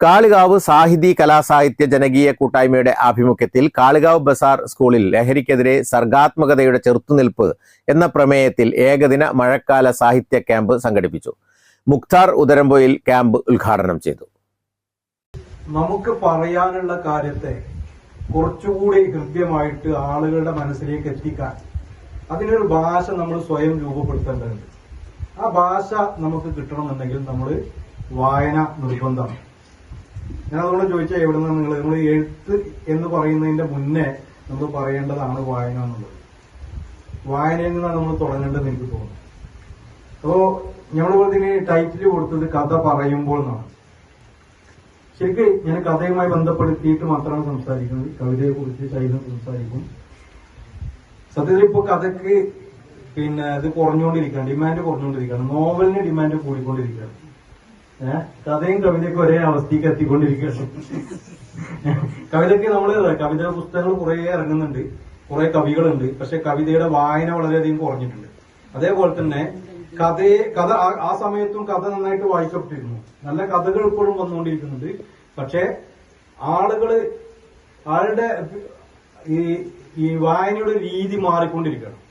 Kalikavu Sahithi കലാസാഹിത്യ ജനകീയ കൂട്ടായ്മയുടെ ആഭിമുഖ്യത്തിൽ കാളികാവ് ബസാർ സ്കൂളിൽ ലഹരിക്കെതിരെ സർഗാത്മകതയുടെ ചെറുത്തുനിൽപ്പ് എന്ന പ്രമേയത്തിൽ ഏകദിന മഴക്കാല സാഹിത്യ ക്യാമ്പ് സംഘടിപ്പിച്ചു. മുക്താർ ഉദരമ്പൊയിൽ ക്യാമ്പ് ഉദ്ഘാടനം ചെയ്തു. നമുക്ക് പറയാനുള്ള കാര്യത്തെ കുറച്ചുകൂടി ഹൃദ്യമായിട്ട് ആളുകളുടെ മനസ്സിലേക്ക് എത്തിക്കാൻ അതിനൊരു ഭാഷ നമ്മൾ സ്വയം രൂപപ്പെടുത്തേണ്ടതുണ്ട്. ആ ഭാഷ നമുക്ക് കിട്ടണമെന്നുണ്ടെങ്കിൽ നമ്മൾ വായന നിർബന്ധമാണ്. ഞാൻ അതുകൊണ്ട് ചോദിച്ചാൽ എവിടെ നിന്ന് നിങ്ങൾ നിങ്ങൾ എഴുത്ത് എന്ന് പറയുന്നതിന്റെ മുന്നേ നമ്മൾ പറയേണ്ടതാണ് വായന എന്നുള്ളത്. വായനയിൽ നിന്നാണ് നമ്മൾ തുടങ്ങേണ്ടത് എനിക്ക് തോന്നുന്നു. അപ്പോ നമ്മളിവിടെ ഇതിന് ടൈറ്റിൽ കൊടുത്തത് കഥ പറയുമ്പോൾ എന്നാണ്. ശരിക്കും ഞാൻ കഥയുമായി ബന്ധപ്പെടുത്തിയിട്ട് മാത്രമാണ് സംസാരിക്കുന്നത്. കവിതയെ കുറിച്ച് ശൈലം സംസാരിക്കും. സത്യത്തിൽ ഇപ്പൊ കഥക്ക് പിന്നെ ഇത് കുറഞ്ഞുകൊണ്ടിരിക്കുകയാണ്. ഡിമാൻഡ് കുറഞ്ഞുകൊണ്ടിരിക്കുകയാണ്. നോവലിന് ഡിമാൻഡ് കൂടിക്കൊണ്ടിരിക്കുകയാണ്. കഥയും കവിതയൊക്കെ ഒരേ അവസ്ഥയ്ക്ക് എത്തിക്കൊണ്ടിരിക്കുകയാണ്. കവിതയ്ക്ക് നമ്മൾ കവിതാ പുസ്തകങ്ങൾ കുറെ ഇറങ്ങുന്നുണ്ട്. കുറെ കവികളുണ്ട്. പക്ഷെ കവിതയുടെ വായന വളരെയധികം കുറഞ്ഞിട്ടുണ്ട്. അതേപോലെ തന്നെ കഥയെ കഥ ആ- സമയത്തും കഥ നന്നായിട്ട് വായിക്കപ്പെട്ടിരുന്നു. നല്ല കഥകൾ ഇപ്പോഴും വന്നുകൊണ്ടിരിക്കുന്നുണ്ട്. പക്ഷെ ആളുകൾ ആളുടെ ഈ ഈ വായനയുടെ രീതി മാറിക്കൊണ്ടിരിക്കുകയാണ്.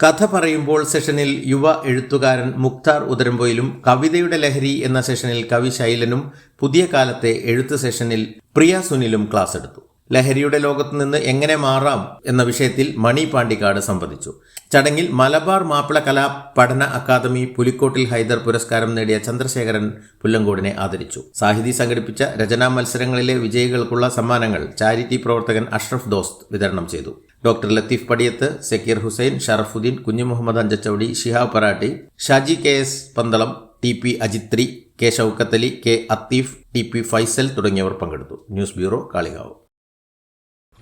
കഥ പറയുമ്പോൾ സെഷനിൽ യുവ എഴുത്തുകാരൻ മുക്താർ ഉദരമ്പൊയിലും കവിതയുടെ ലഹരി എന്ന സെഷനിൽ കവി ശൈലനും പുതിയ കാലത്തെ എഴുത്ത് സെഷനിൽ പ്രിയ സുനിലും ക്ലാസ് എടുത്തു. ലഹരിയുടെ ലോകത്ത് നിന്ന് എങ്ങനെ മാറാം എന്ന വിഷയത്തിൽ മണി പാണ്ടിക്കാട് സംവദിച്ചു. ചടങ്ങിൽ മലബാർ മാപ്പിള കലാ പഠന അക്കാദമി പുലിക്കോട്ടിൽ ഹൈദർ പുരസ്കാരം നേടിയ ചന്ദ്രശേഖരൻ പുല്ലങ്കോടിനെ ആദരിച്ചു. സാഹിതി സംഘടിപ്പിച്ച രചനാ മത്സരങ്ങളിലെ വിജയികൾക്കുള്ള സമ്മാനങ്ങൾ ചാരിറ്റി പ്രവർത്തകൻ അഷ്റഫ് ദോസ്ത് വിതരണം ചെയ്തു. Doctor Latheef Padiyath Sakeer Hussain Sharafuddin Kunhu Muhammad Anchachavadi Shihab Paratti Shaji K S Pandalam T P Ajithri K Shoukathali K Atheef T P Faisal തുടങ്ങിയവർ പങ്കെടുത്തു. News bureau Kalikavu.